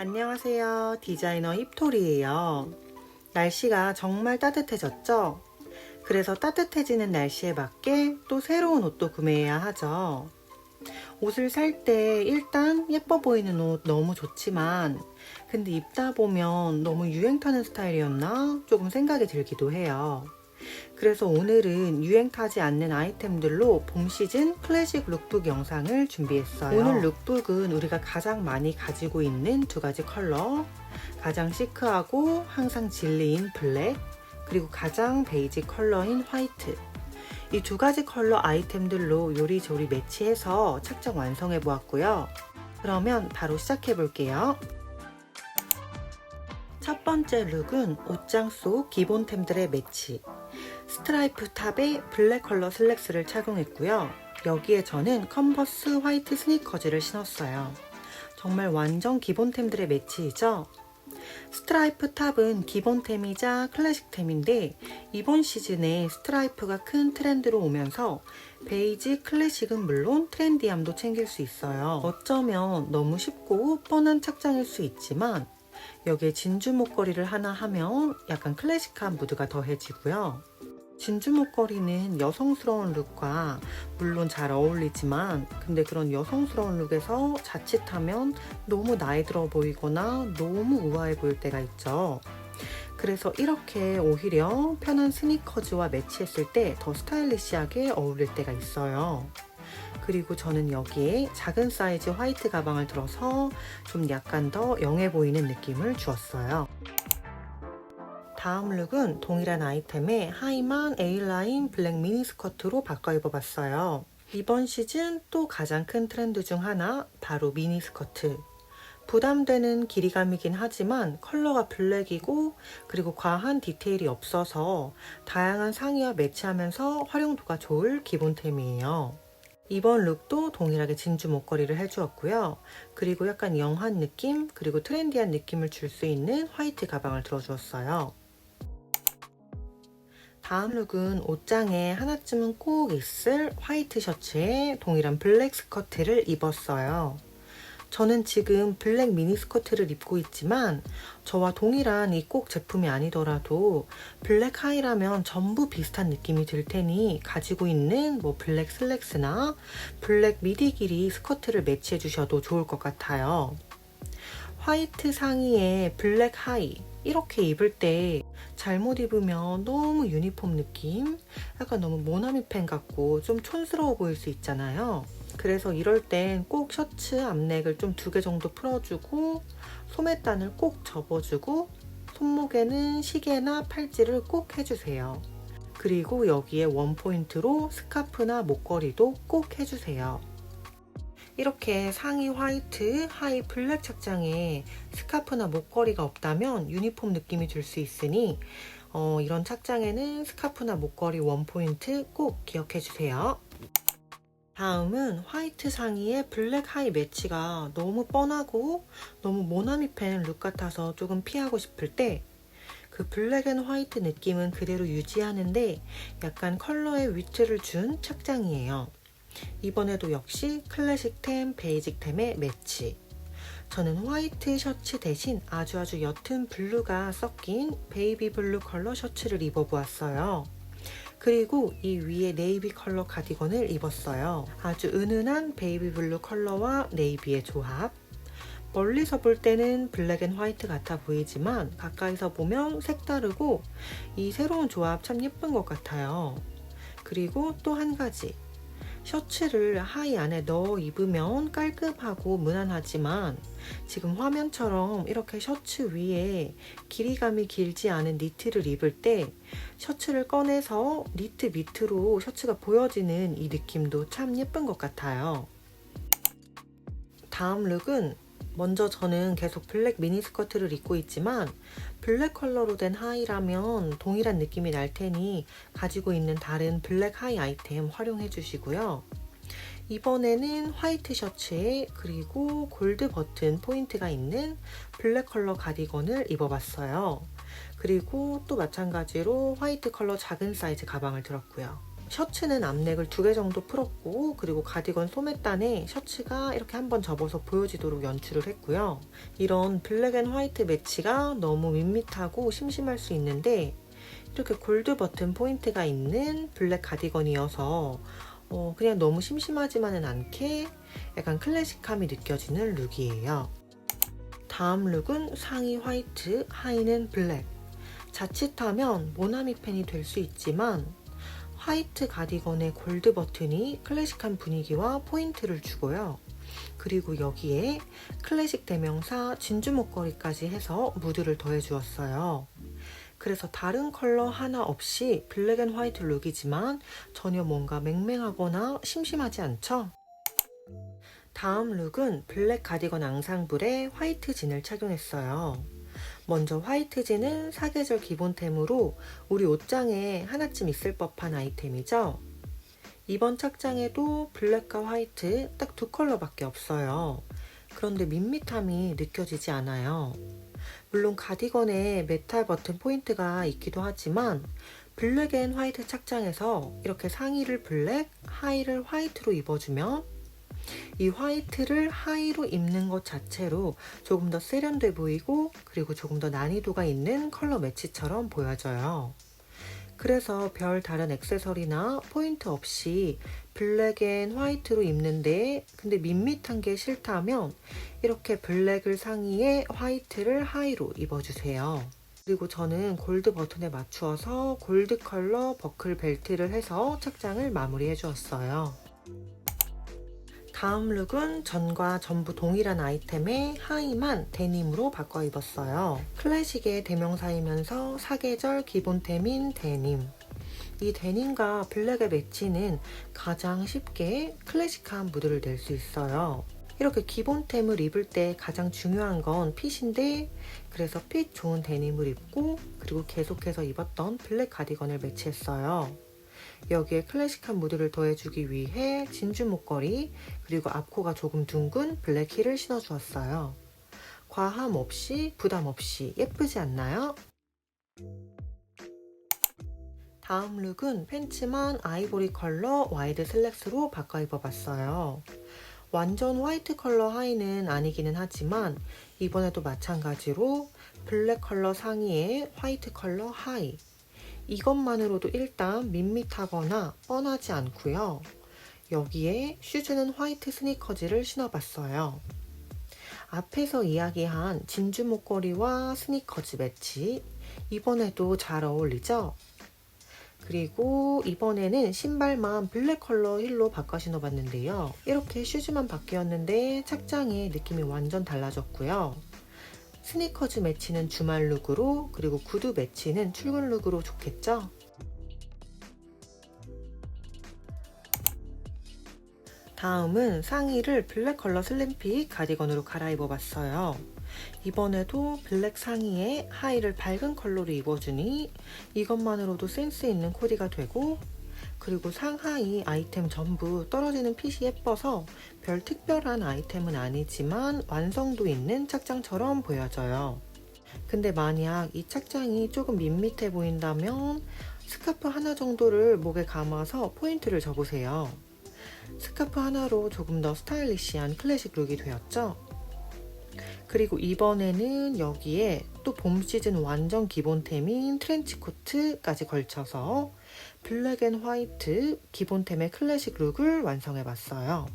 안녕하세요. 디자이너 힙토리예요. 날씨가 정말 따뜻해졌죠? 그래서 따뜻해지는 날씨에 맞게 또 새로운 옷도 구매해야 하죠. 옷을 살 때 일단 예뻐 보이는 옷 너무 좋지만 근데 입다 보면 너무 유행 타는 스타일이었나 조금 생각이 들기도 해요. 그래서 오늘은 유행 타지 않는 아이템들로 봄 시즌 클래식 룩북 영상을 준비했어요. 오늘 룩북은 우리가 가장 많이 가지고 있는 두 가지 컬러, 가장 시크하고 항상 진리인 블랙, 그리고 가장 베이지 컬러인 화이트. 이 두 가지 컬러 아이템들로 요리조리 매치해서 착장 완성해 보았고요. 그러면 바로 시작해 볼게요. 첫 번째 룩은 옷장 속 기본템들의 매치. 스트라이프 탑에 블랙 컬러 슬랙스를 착용했고요. 여기에 저는 컨버스 화이트 스니커즈를 신었어요. 정말 완전 기본템들의 매치이죠? 스트라이프 탑은 기본템이자 클래식템인데 이번 시즌에 스트라이프가 큰 트렌드로 오면서 베이지 클래식은 물론 트렌디함도 챙길 수 있어요. 어쩌면 너무 쉽고 뻔한 착장일 수 있지만 여기에 진주 목걸이를 하나 하면 약간 클래식한 무드가 더해지고요. 진주 목걸이는 여성스러운 룩과 물론 잘 어울리지만 근데 그런 여성스러운 룩에서 자칫하면 너무 나이 들어 보이거나 너무 우아해 보일 때가 있죠. 그래서 이렇게 오히려 편한 스니커즈와 매치했을 때 더 스타일리시하게 어울릴 때가 있어요. 그리고 저는 여기에 작은 사이즈 화이트 가방을 들어서 좀 약간 더 영해 보이는 느낌을 주었어요. 다음 룩은 동일한 아이템에 하이만 A라인 블랙 미니 스커트로 바꿔 입어봤어요. 이번 시즌 또 가장 큰 트렌드 중 하나 바로 미니 스커트. 부담되는 길이감이긴 하지만 컬러가 블랙이고 그리고 과한 디테일이 없어서 다양한 상의와 매치하면서 활용도가 좋을 기본템이에요. 이번 룩도 동일하게 진주 목걸이를 해주었고요. 그리고 약간 영한 느낌, 그리고 트렌디한 느낌을 줄 수 있는 화이트 가방을 들어주었어요. 다음 룩은 옷장에 하나쯤은 꼭 있을 화이트 셔츠에 동일한 블랙 스커트를 입었어요. 저는 지금 블랙 미니 스커트를 입고 있지만 저와 동일한 이 꼭 제품이 아니더라도 블랙 하이라면 전부 비슷한 느낌이 들 테니 가지고 있는 뭐 블랙 슬랙스나 블랙 미디 길이 스커트를 매치해 주셔도 좋을 것 같아요. 화이트 상의에 블랙 하이 이렇게 입을 때 잘못 입으면 너무 유니폼 느낌? 약간 너무 모나미 팬 같고 좀 촌스러워 보일 수 있잖아요. 그래서 이럴 땐 꼭 셔츠 앞넥을 좀 두 개 정도 풀어주고 소매단을 꼭 접어주고 손목에는 시계나 팔찌를 꼭 해주세요. 그리고 여기에 원포인트로 스카프나 목걸이도 꼭 해주세요. 이렇게 상의 화이트, 하의 블랙 착장에 스카프나 목걸이가 없다면 유니폼 느낌이 들수 있으니 어, 이런 착장에는 스카프나 목걸이 원포인트 꼭 기억해 주세요. 다음은 화이트 상의에 블랙 하이 매치가 너무 뻔하고 너무 모나미 팬 룩 같아서 조금 피하고 싶을 때그 블랙 앤 화이트 느낌은 그대로 유지하는데 약간 컬러에 위트를 준 착장이에요. 이번에도 역시 클래식템, 베이직템의 매치. 저는 화이트 셔츠 대신 아주 아주 옅은 블루가 섞인 베이비 블루 컬러 셔츠를 입어보았어요. 그리고 이 위에 네이비 컬러 가디건을 입었어요. 아주 은은한 베이비 블루 컬러와 네이비의 조합. 멀리서 볼 때는 블랙 앤 화이트 같아 보이지만 가까이서 보면 색다르고 이 새로운 조합 참 예쁜 것 같아요. 그리고 또 한 가지. 셔츠를 하의 안에 넣어 입으면 깔끔하고 무난하지만 지금 화면처럼 이렇게 셔츠 위에 길이감이 길지 않은 니트를 입을 때 셔츠를 꺼내서 니트 밑으로 셔츠가 보여지는 이 느낌도 참 예쁜 것 같아요. 다음 룩은 먼저 저는 계속 블랙 미니 스커트를 입고 있지만 블랙 컬러로 된 하의라면 동일한 느낌이 날 테니 가지고 있는 다른 블랙 하이 아이템 활용해 주시고요. 이번에는 화이트 셔츠에 그리고 골드 버튼 포인트가 있는 블랙 컬러 가디건을 입어봤어요. 그리고 또 마찬가지로 화이트 컬러 작은 사이즈 가방을 들었고요. 셔츠는 앞넥을 두 개 정도 풀었고 그리고 가디건 소매단에 셔츠가 이렇게 한번 접어서 보여지도록 연출을 했고요. 이런 블랙 앤 화이트 매치가 너무 밋밋하고 심심할 수 있는데 이렇게 골드 버튼 포인트가 있는 블랙 가디건이어서 어, 그냥 너무 심심하지만은 않게 약간 클래식함이 느껴지는 룩이에요. 다음 룩은 상의 화이트, 하의는 블랙. 자칫하면 모나미 팬이 될 수 있지만 화이트 가디건의 골드 버튼이 클래식한 분위기와 포인트를 주고요. 그리고 여기에 클래식 대명사 진주 목걸이까지 해서 무드를 더해 주었어요. 그래서 다른 컬러 하나 없이 블랙 앤 화이트 룩이지만 전혀 뭔가 맹맹하거나 심심하지 않죠? 다음 룩은 블랙 가디건 앙상블에 화이트 진을 착용했어요. 먼저 화이트 진은 사계절 기본템으로 우리 옷장에 하나쯤 있을 법한 아이템이죠. 이번 착장에도 블랙과 화이트 딱 두 컬러밖에 없어요. 그런데 밋밋함이 느껴지지 않아요. 물론 가디건에 메탈 버튼 포인트가 있기도 하지만 블랙 앤 화이트 착장에서 이렇게 상의를 블랙, 하의를 화이트로 입어주면 이 화이트를 하의로 입는 것 자체로 조금 더 세련돼 보이고 그리고 조금 더 난이도가 있는 컬러 매치처럼 보여져요. 그래서 별 다른 액세서리나 포인트 없이 블랙 앤 화이트로 입는데 근데 밋밋한 게 싫다면 이렇게 블랙을 상의에 화이트를 하의로 입어주세요. 그리고 저는 골드 버튼에 맞추어서 골드 컬러 버클 벨트를 해서 착장을 마무리해 주었어요. 다음 룩은 전과 전부 동일한 아이템에 하의만 데님으로 바꿔 입었어요. 클래식의 대명사이면서 사계절 기본템인 데님. 이 데님과 블랙의 매치는 가장 쉽게 클래식한 무드를 낼 수 있어요. 이렇게 기본템을 입을 때 가장 중요한 건 핏인데 그래서 핏 좋은 데님을 입고 그리고 계속해서 입었던 블랙 가디건을 매치했어요. 여기에 클래식한 무드를 더해주기 위해 진주 목걸이 그리고 앞코가 조금 둥근 블랙 힐을 신어주었어요. 과함 없이 부담 없이 예쁘지 않나요? 다음 룩은 팬츠만 아이보리 컬러 와이드 슬랙스로 바꿔 입어봤어요. 완전 화이트 컬러 하의는 아니기는 하지만 이번에도 마찬가지로 블랙 컬러 상의에 화이트 컬러 하의 이것만으로도 일단 밋밋하거나 뻔하지 않고요. 여기에 슈즈는 화이트 스니커즈를 신어봤어요. 앞에서 이야기한 진주 목걸이와 스니커즈 매치 이번에도 잘 어울리죠? 그리고 이번에는 신발만 블랙 컬러 힐로 바꿔 신어봤는데요. 이렇게 슈즈만 바뀌었는데 착장의 느낌이 완전 달라졌고요. 스니커즈 매치는 주말 룩으로 그리고 구두 매치는 출근 룩으로 좋겠죠? 다음은 상의를 블랙 컬러 슬림핏 가디건으로 갈아입어 봤어요. 이번에도 블랙 상의에 하의를 밝은 컬러로 입어주니 이것만으로도 센스 있는 코디가 되고 그리고 상하이 아이템 전부 떨어지는 핏이 예뻐서 별 특별한 아이템은 아니지만 완성도 있는 착장처럼 보여져요. 근데 만약 이 착장이 조금 밋밋해 보인다면 스카프 하나 정도를 목에 감아서 포인트를 줘보세요. 스카프 하나로 조금 더 스타일리시한 클래식 룩이 되었죠? 그리고 이번에는 여기에 또 봄 시즌 완전 기본템인 트렌치 코트까지 걸쳐서 블랙 앤 화이트 기본템의 클래식 룩을 완성해 봤어요.